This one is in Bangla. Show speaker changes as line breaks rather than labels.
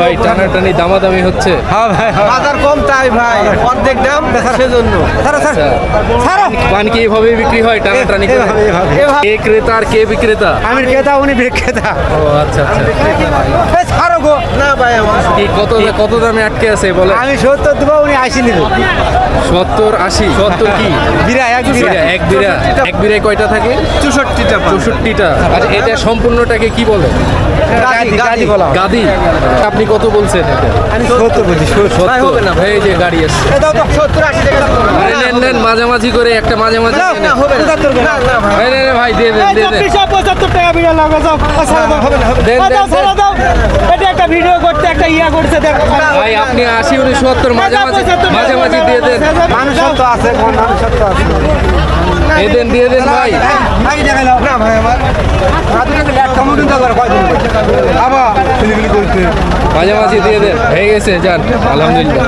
ভাই টানাটানি দামাদামি হচ্ছে।
হ্যাঁ ভাই হ্যাঁ।
বাজার কম তাই ভাই অর্ধেক দাম সেজন্য।
আচ্ছা। পান কি এভাবে বিক্রি হয়? টানাটানি কে ক্রেতা আর কে বিক্রেতা?
আমি ক্রেতা উনি বিক্রেতা।
ও আচ্ছা আচ্ছা।
ভাই আমার
কি কত কত দামে আটকে আছে বলে।
আমি সত্তর দেবো উনি আশি নেবে।
সত্তর আশি? সত্তর কি?
বিরা এক বিরা
এক বিরা এক বিরায় কয়টা থাকে?
চৌষট্টিটা
চৌষট্টিটা। আচ্ছা এটা সম্পূর্ণটাকে কি বলে?
গাদি হয়।
গাদি। আপনি কত বলছেন এটা?
আমি সত্তর বলছি সত্তর।
হবে না।
সত্তর যে গাড়ি আসছে।
এই দাও তো
সত্তর আশি টাকা দাম।
আরে নেন নেন মাঝামাঝি করে একটা মাঝামাঝি
ভাই।
দিয়ে দেন দিয়ে দেন
পঁচাত্তর টাকা লাগবে।
দেন, দেন,
এটা একটা ভিডিও করতে একটা ইয়া করছে
ভাই আপনি আশি উনি সত্তর মাঝামাঝি মাঝামাঝি দিয়ে দেন।
মানুষ আছে মানুষ আছে।
দিয়ে দেন দিয়ে দেন ভাই।
দেখাই না আমার।
মাঝামাঝি দিয়ে দেন। হয়ে গেছে যান আলহামদুলিল্লাহ।